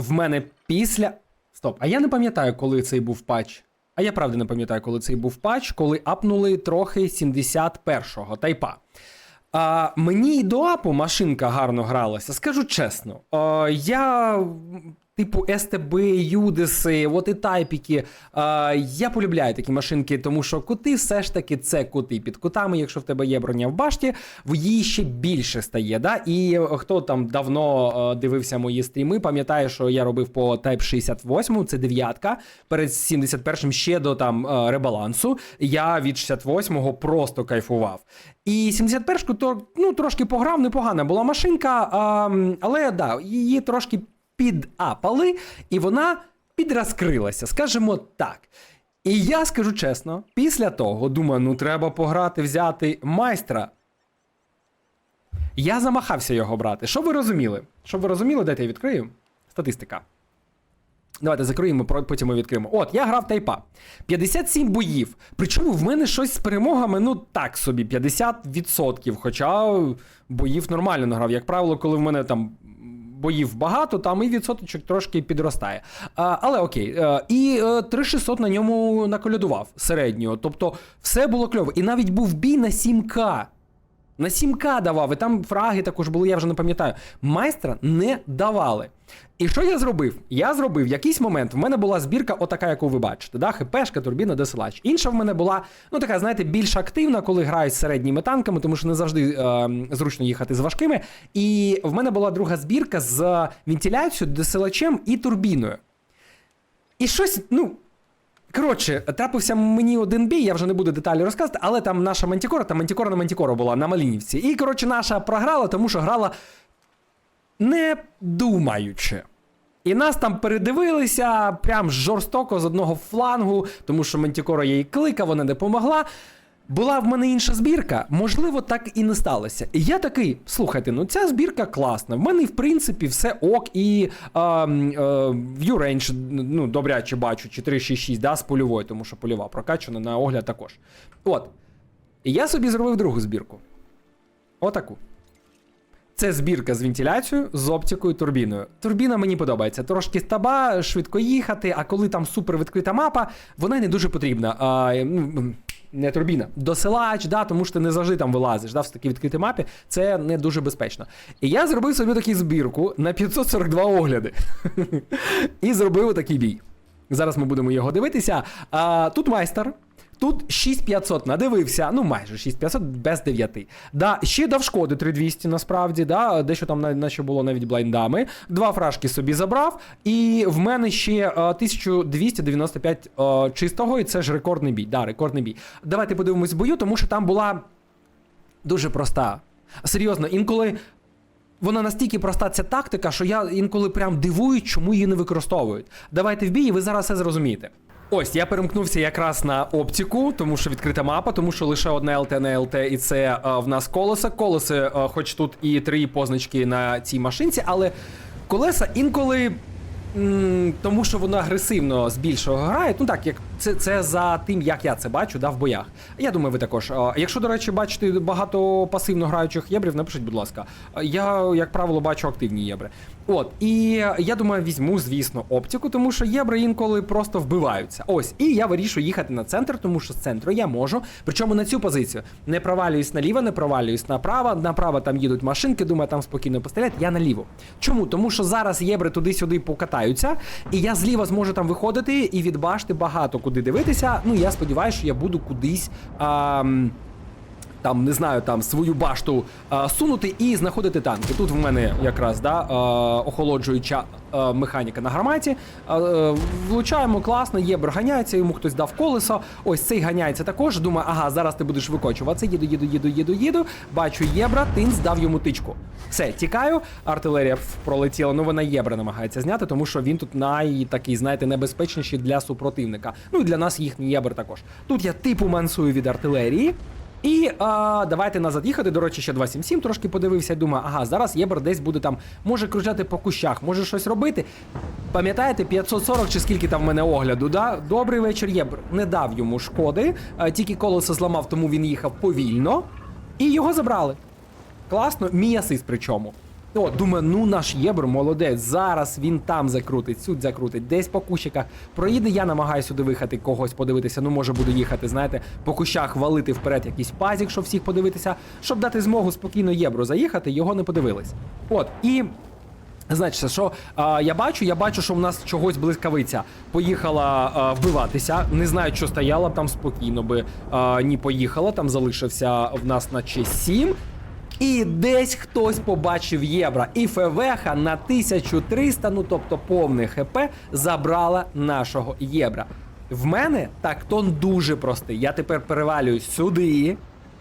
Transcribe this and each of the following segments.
в мене після. Стоп, а я не пам'ятаю, коли цей був патч. А я правда не пам'ятаю, коли цей був патч, коли апнули трохи 71-го тайпа. А, мені і до апу машинка гарно гралася, скажу чесно. А, я, типу, СТБ, Юдеси, от і тайпіки. А, я полюбляю такі машинки, тому що кути все ж таки це кути. Під кутами, якщо в тебе є броня в башті, в її ще більше стає. Да? І хто там давно е, дивився мої стріми, пам'ятає, що я робив по Type 68, це дев'ятка. Перед 71-м ще до там е, ребалансу. Я від 68-го просто кайфував. І 71-ку то ну, трошки пограв, непогана була машинка, а, але да, її трошки підапали, і вона підрозкрилася, скажімо так. І я скажу чесно, після того думаю, ну треба пограти, взяти майстра. Я замахався його брати. Що ви розуміли? Щоб ви розуміли, дайте я відкрию. Статистика. Давайте закриємо, потім ми відкриємо. От, я грав тайпа. 57 боїв. Причому в мене щось з перемогами, ну так собі, 50%. Хоча боїв нормально награв. Як правило, коли в мене там боїв багато, там і відсоточок трошки підростає. А, але окей. Е, і е, 3600 на ньому наколядував середнього. Тобто все було кльово. І навіть був бій на 7К. На 7К давав, і там фраги також були, я вже не пам'ятаю. Майстра не давали. І що я зробив? Я зробив в якийсь момент. В мене була збірка, отака, яку ви бачите. Да? ХПшка, турбіна, досилач. Інша в мене була, ну така, знаєте, більш активна, коли грають з середніми танками, тому що не завжди е, зручно їхати з важкими. І в мене була друга збірка з вентиляцією, досилачем і турбіною. І щось, ну. Коротше, трапився мені один бій, я вже не буду деталі розказувати, але там наша мантікора, там мантікора на мантікора була на Малінівці. І, коротше, наша програла, тому що грала не думаючи. І нас там передивилися прям жорстоко з одного флангу, тому що Мантікора їй кликав, вона не помогла. Була в мене інша збірка, можливо, так і не сталося. І я такий, слухайте, ну ця збірка класна. В мене, в принципі, все ок, і е, е, range, ну, добряче бачу, 466, да, з польової, тому що польова прокачана на огляд також. От. І я собі зробив другу збірку. Отаку. Це збірка з вентиляцією, з оптикою, турбіною. Турбіна мені подобається. Трошки стаба, швидко їхати, а коли там супер відкрита мапа, вона не дуже потрібна. А, ну, не турбіна, досилач, да, тому що ти не завжди там вилазиш. Да, в такій відкритій мапі це не дуже безпечно. І я зробив собі таку збірку на 542 огляди. І зробив такий бій. Зараз ми будемо його дивитися. А, тут майстер. Тут 6500 надивився, ну майже 6500 без 9. Да, ще дав шкоди 3200 насправді, да, дещо там на, на було навіть блайндами. Два фражки собі забрав, і в мене ще е, 1295 е, чистого, і це ж рекордний бій. Да, рекордний бій. Давайте подивимось бою, тому що там була дуже проста. Серйозно, інколи. Вона настільки проста ця тактика, що я інколи прям дивуюсь, чому її не використовують. Давайте в бій, і ви зараз все зрозумієте. Ось я перемкнувся якраз на оптику, тому що відкрита мапа, тому що лише одне ЛТ на ЛТ, і це е, в нас колеса. Колеси, е, хоч тут і три позначки на цій машинці, але колеса інколи. Тому що воно агресивно з більшого грає. Ну так, як це, це за тим, як я це бачу, да, в боях. Я думаю, ви також. Якщо, до речі, бачите багато пасивно граючих єбрів, напишіть, будь ласка. Я, як правило, бачу активні єбри. От, і я думаю, візьму, звісно, оптику, тому що єбри інколи просто вбиваються. Ось, і я вирішую їхати на центр, тому що з центру я можу. Причому на цю позицію не провалююсь наліво, не провалююсь направо. Направо там їдуть машинки, думаю, там спокійно постріляти. Я наліво. Чому? Тому що зараз єбри туди-сюди покатаються, і я зліва зможу там виходити і від башти багато куди дивитися. Ну я сподіваюся, що я буду кудись. А, там не знаю, там свою башту а, сунути і знаходити танки. Тут в мене якраз да, а, охолоджуюча а, механіка на гарматі. А, е, влучаємо класно, єбр ганяється, йому хтось дав колесо. Ось цей ганяється також. Думаю, ага, зараз ти будеш викочуватися. Їду, їду, їду, їду, їду. Бачу єбра, тин здав йому тичку. Все, тікаю. Артилерія пролетіла. Ну вона єбра намагається зняти, тому що він тут най такий, знаєте, небезпечніший для супротивника. Ну і для нас їхній єбр також. Тут я типу мансую від артилерії. І а, давайте назад їхати. До речі, ще 277 трошки подивився. Думаю, ага, зараз Єбер десь буде там, може кружляти по кущах, може щось робити. Пам'ятаєте, 540 чи скільки там в мене огляду? да? Добрий вечір, Єбр Не дав йому шкоди, а, тільки колесо зламав, тому він їхав повільно. І його забрали. Класно, мій асист причому. О, думаю, ну наш єбр молодець. Зараз він там закрутить, сюди закрутить, десь по кущиках. Проїде, я намагаюся сюди виїхати, когось подивитися. Ну, може, буду їхати, знаєте, по кущах валити вперед якийсь пазік, щоб всіх подивитися, щоб дати змогу спокійно єбру заїхати, його не подивились. От, і Значить, що а, я бачу, я бачу, що в нас чогось блискавиця поїхала а, вбиватися. Не знаю, що стояла там спокійно би а, ні поїхала. Там залишився в нас наче 7. І десь хтось побачив євро. І ФВХ на 1300, ну тобто повне ХП, забрала нашого євро. В мене тактон дуже простий. Я тепер перевалюю сюди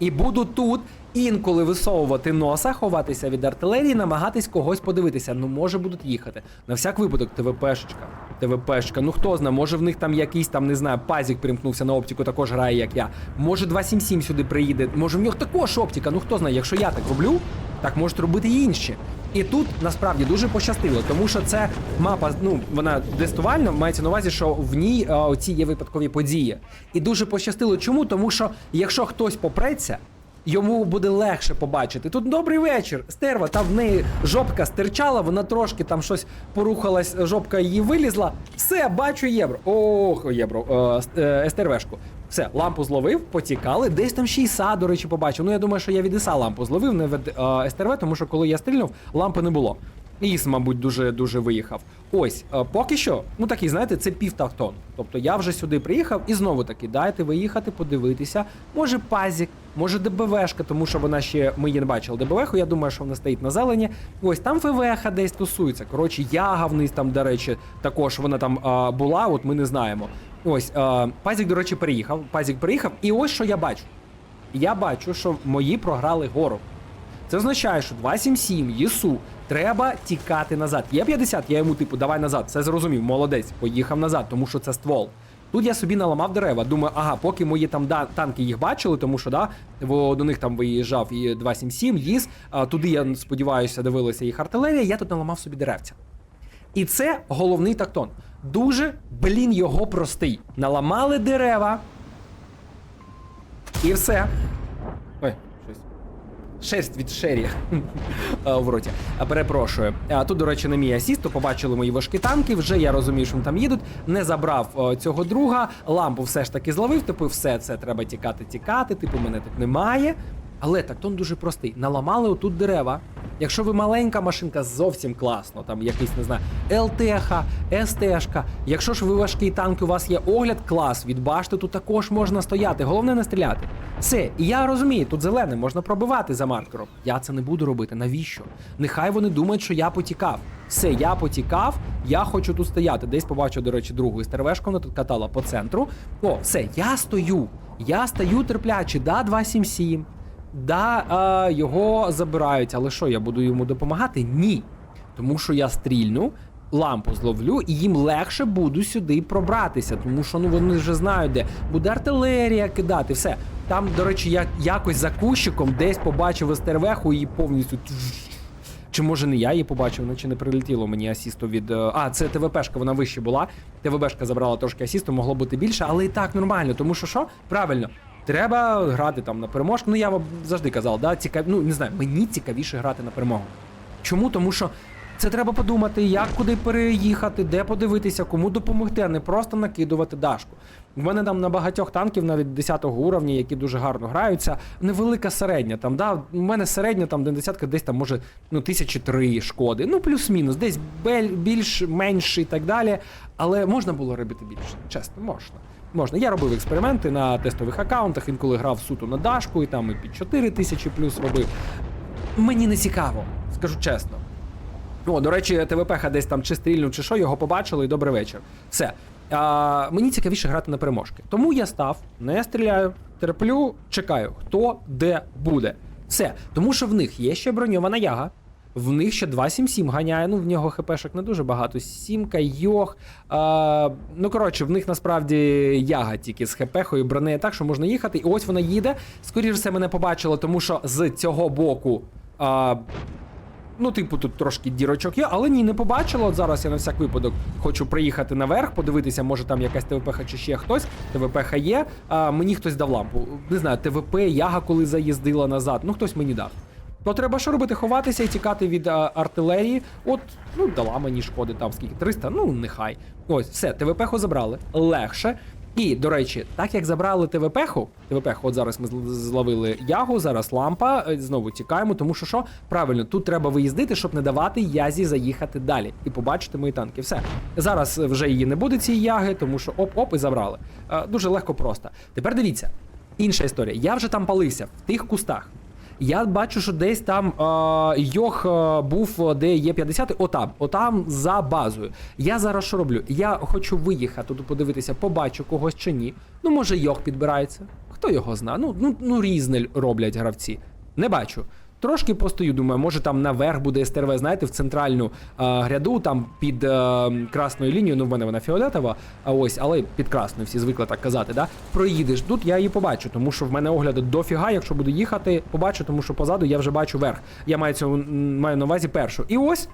і буду тут інколи висовувати носа, ховатися від артилерії, намагатись когось подивитися. Ну, може будуть їхати. На всяк випадок, ТВПшечка. ТВПшечка. Ну хто знає, може в них там якийсь там, не знаю, пазік примкнувся на оптику, також грає, як я. Може 277 сюди приїде. Може в нього також оптика. Ну хто знає, якщо я так роблю, так можуть робити і інші. І тут насправді дуже пощастило, тому що це мапа, ну вона тестувальна, мається на увазі, що в ній а, оці є випадкові події. І дуже пощастило. Чому? Тому що якщо хтось попреться. Йому буде легше побачити. Тут добрий вечір. Стерва, там в неї жопка стирчала, вона трошки там щось порухалась, жопка її вилізла. Все, бачу євро. Ох, євро, е, е, СТРВшку. Все, лампу зловив, потікали. Десь там ще й до речі, побачив. Ну я думаю, що я від іса лампу зловив, не від е, тому що коли я стрільнув, лампи не було. Іс, мабуть, дуже дуже виїхав. Ось, е, поки що, ну такий, знаєте, це півтахтон. Тобто я вже сюди приїхав і знову таки дайте виїхати, подивитися. Може пазік, може ДБВшка, тому що вона ще ми її не бачили. ДБВху, я думаю, що вона стоїть на зелені. Ось там ФВХ десь тусується. Коротше, яга вниз там, до речі, також вона там а, була, от ми не знаємо. Ось, а, пазік, до речі, переїхав. Пазік приїхав, і ось що я бачу. Я бачу, що мої програли гору. Це означає, що 277 ЄСУ треба тікати назад. Є 50, я йому типу, давай назад. Все зрозумів, молодець, поїхав назад, тому що це ствол. Тут я собі наламав дерева. Думаю, ага, поки мої там да, танки їх бачили, тому що да, бо до них там виїжджав і 277, ліс. А, туди я сподіваюся, дивилася їх артилерія. Я тут наламав собі деревця. І це головний тактон. Дуже, блін, його простий. Наламали дерева. І все. Ой. Шерсть від Шері в роті. А, перепрошую. А, тут, до речі, на мій асіст, то побачили мої важкі танки. Вже я розумію, що вони там їдуть. Не забрав о, цього друга. Лампу все ж таки зловив. Типу, все це треба тікати, тікати. Типу, мене тут немає. Але тактон дуже простий. Наламали отут дерева. Якщо ви маленька машинка, зовсім класно. Там якийсь, не знаю, ЛТХ, СТшка. Якщо ж ви важкий танк, у вас є огляд, клас, від башти тут також можна стояти. Головне не стріляти. Все, і я розумію, тут зелене, можна пробивати за маркером. Я це не буду робити. Навіщо? Нехай вони думають, що я потікав. Все, я потікав, я хочу тут стояти. Десь побачив, до речі, другу стервешку, вона тут катала по центру. О, все, я стою. Я стою терпляче, да, 277. Да, е, його забирають, але що, я буду йому допомагати? Ні. Тому що я стрільну, лампу зловлю, і їм легше буду сюди пробратися, тому що ну вони вже знають, де буде артилерія кидати, все. Там, до речі, я якось за кущиком десь побачив стервеху і повністю. Чи може не я її побачив, наче не прилетіло мені асісту від. е, А, це ТВПшка, вона вище була. ТВПшка забрала трошки асісту, могло бути більше, але і так нормально, тому що що? Правильно. Треба грати там на переможку. Ну я вам завжди казав, да, цікав... ну не знаю, мені цікавіше грати на перемогу. Чому? Тому що це треба подумати, як куди переїхати, де подивитися, кому допомогти, а не просто накидувати дашку. В мене там на багатьох танків, навіть 10-го уровня, які дуже гарно граються, невелика середня. Там, да, у мене середня там десятка десь там може ну, тисячі три шкоди. Ну, плюс-мінус, десь більш, менш і так далі. Але можна було робити більше. Чесно, можна. Можна. Я робив експерименти на тестових аккаунтах, інколи грав суто на дашку, і там і під 4 тисячі плюс робив. Мені не цікаво, скажу чесно. О, до речі, ТВПХ десь там чи стрільнув, чи що, його побачили, і добрий вечір. Все. А, мені цікавіше грати на переможки. Тому я став, не стріляю, терплю, чекаю, хто де буде. Все. Тому що в них є ще броньована яга. В них ще 277 ганяє, ну в нього хпшок не дуже багато. Сімка, йох. А, ну, коротше, в них насправді яга тільки з хпхою бронеє так, що можна їхати. І ось вона їде. Скоріше все мене побачила, тому що з цього боку. А, Ну, типу, тут трошки дірочок є, але ні, не побачила. От зараз я на всяк випадок хочу приїхати наверх, подивитися, може там якась ТВПХ чи ще хтось. ТВПХ є. А мені хтось дав лампу. Не знаю, ТВП, яга коли заїздила назад. Ну, хтось мені дав. То треба що робити? Ховатися і тікати від а, артилерії. От, ну, дала мені шкоди там скільки 300, ну нехай. Ось, все, ТВП-ху забрали. Легше. І, до речі, так як забрали ТВП-ху, ТВП-ху, от зараз ми зловили ягу, зараз лампа, е, знову тікаємо, тому що що? Правильно, тут треба виїздити, щоб не давати язі заїхати далі і побачити мої танки. Все. Зараз вже її не буде цієї яги, тому що оп-оп і забрали. Е, дуже легко просто. Тепер дивіться, інша історія. Я вже там палився в тих кустах. Я бачу, що десь там е, йох був, де є 50 отам, отам за базою. Я зараз що роблю? Я хочу виїхати тут подивитися, побачу когось чи ні. Ну, може, йох підбирається. Хто його знає? Ну, ну, ну різне роблять гравці. Не бачу. Трошки постою, думаю, може там наверх буде СТРВ, знаєте, в центральну е, гряду, там під е, красною лінією, ну в мене вона фіолетова, а ось, але під красною, всі звикли так казати, да? Проїдеш тут, я її побачу, тому що в мене огляди дофіга, якщо буду їхати, побачу, тому що позаду я вже бачу верх. Я маю цю маю на увазі першу. І ось.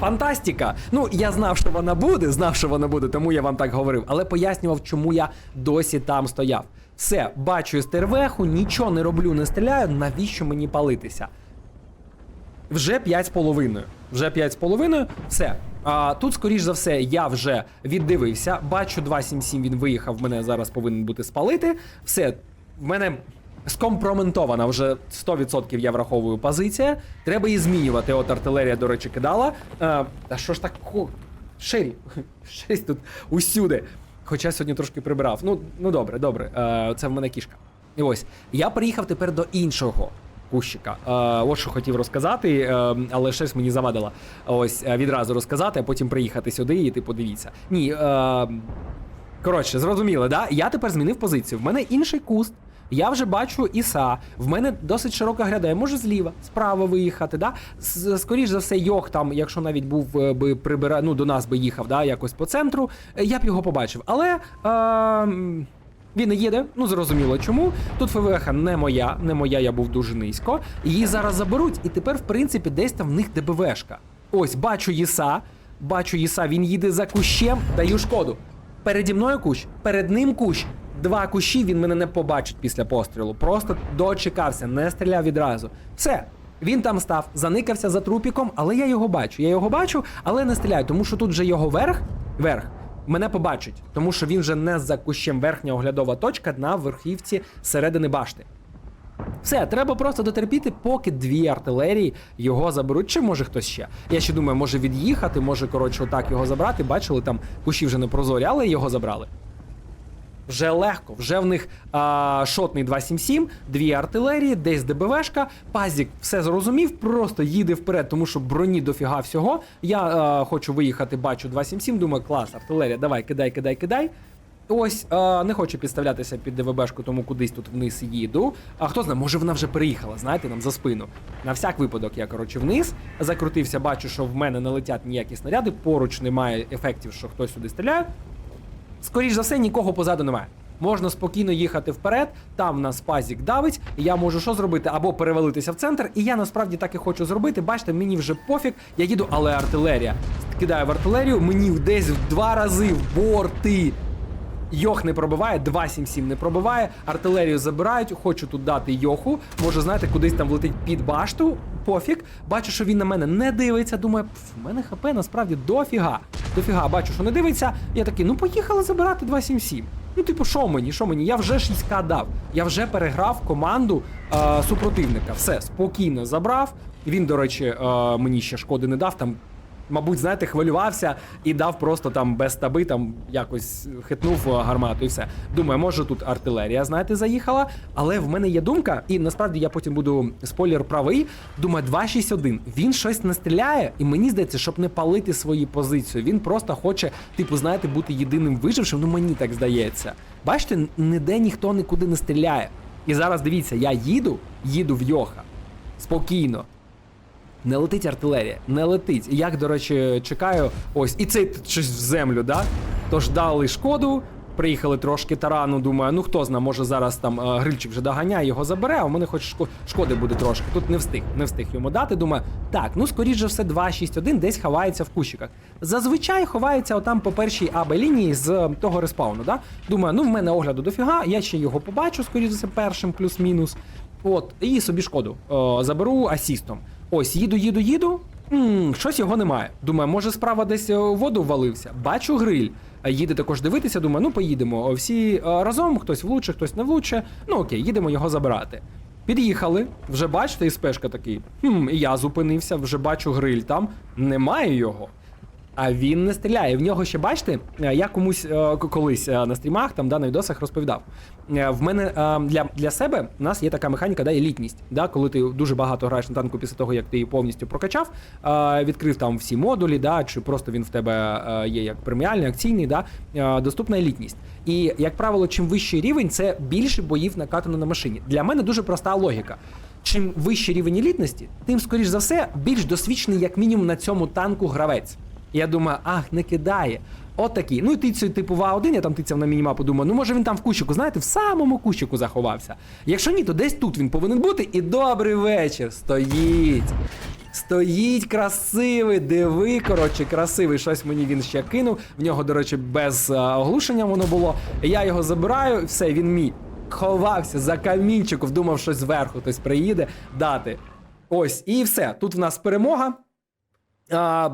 Фантастика! Ну, я знав, що вона буде, знав, що вона буде, тому я вам так говорив, але пояснював, чому я досі там стояв. Все, бачу стервеху, нічого не роблю, не стріляю, навіщо мені палитися? Вже 5,5. Вже 5,5. Все. А, тут, скоріш за все, я вже віддивився. Бачу 277, він виїхав, мене зараз повинен бути спалити. Все, в мене скомпроментована вже 100% я враховую позиція. Треба її змінювати. От артилерія, до речі, кидала. А, та що ж так. ко- Шері, щось тут усюди. Хоча сьогодні трошки прибирав. Ну, ну добре, добре. Е, це в мене кішка. І ось. Я приїхав тепер до іншого кущика. Е, от що хотів розказати, е, але щось мені завадило. Ось е, відразу розказати, а потім приїхати сюди і типу подивіться. Ні. Е, коротше, зрозуміло, да? Я тепер змінив позицію. В мене інший куст. Я вже бачу Іса. В мене досить широка гряда. Я можу зліва, справа виїхати. Да? Скоріш за все, Йох там, якщо навіть був е, би прибира... ну, до нас би їхав, да, якось по центру, е, я б його побачив. Але. Е, він не їде, ну зрозуміло чому. Тут ФВХ не моя, не моя, я був дуже низько. Її зараз заберуть, і тепер, в принципі, десь там в них ДБВшка. Ось, бачу Єса, бачу Єса, він їде за кущем, даю шкоду. Переді мною кущ, перед ним кущ. Два кущі він мене не побачить після пострілу. Просто дочекався, не стріляв відразу. Все. Він там став, заникався за трупіком, але я його бачу. Я його бачу, але не стріляю, тому що тут вже його верх, верх мене побачить, тому що він вже не за кущем верхня оглядова точка на верхівці середини башти. Все, треба просто дотерпіти, поки дві артилерії його заберуть. Чи може хтось ще? Я ще думаю, може від'їхати, може, коротше, отак його забрати. Бачили, там кущі вже не прозорі, але його забрали. Вже легко, вже в них а, шотний 277, дві артилерії, десь ДБВшка. Пазік все зрозумів, просто їде вперед, тому що броні дофіга всього. Я а, хочу виїхати, бачу 277, думаю, клас, артилерія, давай, кидай, кидай, кидай. Ось а, не хочу підставлятися під ДВБшку, тому кудись тут вниз їду. А хто знає, може вона вже переїхала, знаєте, нам за спину. На всяк випадок я, коротше, вниз закрутився, бачу, що в мене не летять ніякі снаряди, поруч немає ефектів, що хтось сюди стріляє. Скоріш за все, нікого позаду немає. Можна спокійно їхати вперед, там нас пазік давить, і я можу що зробити? Або перевалитися в центр, і я насправді так і хочу зробити. Бачите, мені вже пофіг, я їду, але артилерія. Кидаю в артилерію, мені десь в два рази в борти. Йох не пробиває, 277 не пробиває, артилерію забирають, хочу тут дати Йоху. Може, знаєте, кудись там влетить під башту, пофіг. Бачу, що він на мене не дивиться. Думаю, в мене ХП насправді дофіга. Дофіга, бачу, що не дивиться. Я такий, ну поїхали забирати 277. Ну, типу, що мені? Що мені? Я вже 6к дав. Я вже переграв команду е, супротивника. Все, спокійно забрав. Він, до речі, е, мені ще шкоди не дав. Там мабуть, знаєте, хвилювався і дав просто там без таби, там якось хитнув е, гармату і все. Думаю, може тут артилерія, знаєте, заїхала. Але в мене є думка, і насправді я потім буду спойлер правий. Думаю, 261. Він щось не стріляє, і мені здається, щоб не палити свої позиції. Він просто хоче, типу, знаєте, бути єдиним вижившим. Ну мені так здається. Бачите, ніде ніхто нікуди не стріляє. І зараз дивіться, я їду, їду в Йоха. Спокійно. Не летить артилерія, не летить. Як, до речі, чекаю, ось, і цей щось в землю, да? Тож дали шкоду, приїхали трошки тарану, думаю, ну хто зна, може зараз там е, грильчик вже доганяє, його забере, а у мене хоч шкоди буде трошки. Тут не встиг, не встиг йому дати. Думаю, так, ну скоріш же все 2-6-1 десь ховається в кущиках. Зазвичай ховається отам по першій АБ лінії з е, того респауну. Да? Думаю, ну в мене огляду дофіга, я ще його побачу, скоріш за все, першим плюс-мінус. От, і собі шкоду. О, заберу асістом. Ось, їду, їду, їду. м щось його немає. Думаю, може справа десь е, у воду ввалився. Бачу гриль. Е, Їде також дивитися, думаю, ну поїдемо. Всі е, разом, хтось влуче, хтось не влуче. Ну окей, їдемо його забирати. Під'їхали, вже бачите, і спешка такий. Хм, і я зупинився, вже бачу гриль там. Немає його. А він не стріляє. В нього ще бачите, е, я комусь е, колись е, на стрімах, там да, на відосах розповідав. В мене для, для себе у нас є така механіка, да, елітність. Да, коли ти дуже багато граєш на танку після того, як ти її повністю прокачав, відкрив там всі модулі, да, чи просто він в тебе є як преміальний, акційний, да, доступна елітність. І, як правило, чим вищий рівень, це більше боїв накатано на машині. Для мене дуже проста логіка. Чим вищий рівень елітності, тим, скоріш за все, більш досвідчений, як мінімум, на цьому танку гравець. Я думаю, ах, не кидає. От такий. Ну і ти цю типу ва-1, я там тицяв на мінімапу, думаю, ну може він там в кущику, знаєте, в самому кущику заховався. Якщо ні, то десь тут він повинен бути. І добрий вечір. Стоїть. Стоїть красивий, диви, коротше, красивий. Щось мені він ще кинув. В нього, до речі, без е, оглушення воно було. Я його забираю, все, він мій. Ховався за камінчиком, думав, щось зверху хтось приїде дати. Ось, і все. Тут в нас перемога. А,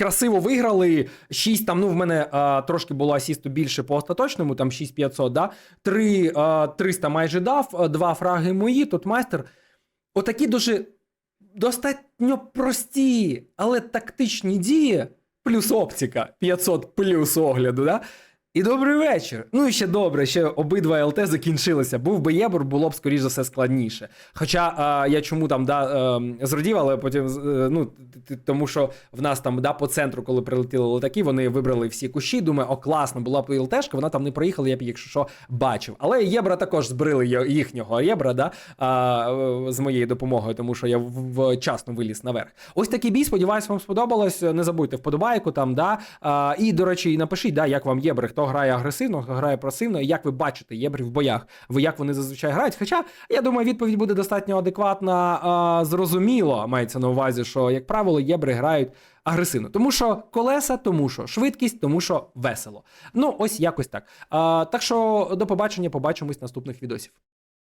красиво виграли. 6 там, ну в мене а, трошки було асісту більше по остаточному, там 6500, да? 3, а, 300 майже дав, два фраги мої, тут майстер. Отакі дуже достатньо прості, але тактичні дії, плюс оптика, 500 плюс огляду, да? І добрий вечір. Ну і ще добре, ще обидва ЛТ закінчилися. Був би єбур, було б скоріш за все складніше. Хоча а, я чому там да, е, зрадів, але потім е, ну, тому що в нас там да, по центру, коли прилетіли літаки, вони вибрали всі кущі. Думаю, о, класно, була б ЛТшка, вона там не проїхала, я б, якщо що, бачив. Але єбра також збрили їхнього єбра, да, а, е, з моєю допомогою, тому що я вчасно виліз наверх. Ось такий бій, сподіваюсь, вам сподобалось. Не забудьте вподобайку там, да. А, і, до речі, напишіть, да, як вам єбри, хто грає агресивно, хто грає пасивно, і як ви бачите єбрів в боях, ви як вони зазвичай грають. Хоча, я думаю, відповідь буде достатньо адекватна, а, зрозуміло, мається на увазі, що, як правило, єбри грають агресивно. Тому що колеса, тому що швидкість, тому що весело. Ну, ось якось так. А, так що до побачення, побачимось наступних відосів.